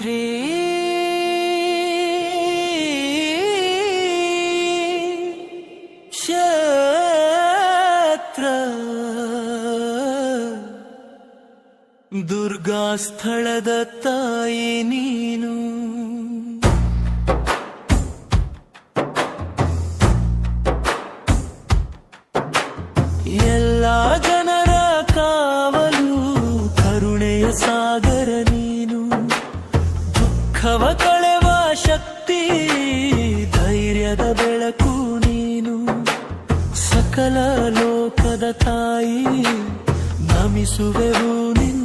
ಶ್ರೀ ಕ್ಷೇತ್ರ ದುರ್ಗಾ ಸ್ಥಳದ ತಾಯಿ ನೀನು. ಎಲ್ಲ ದುಃಖವ ಕಳೆವ ಶಕ್ತಿ ಧೈರ್ಯದ ಬೆಳಕು ನೀನು. ಸಕಲ ಲೋಕದ ತಾಯಿ ನಮಿಸುವೆವು ನಿನ್ನ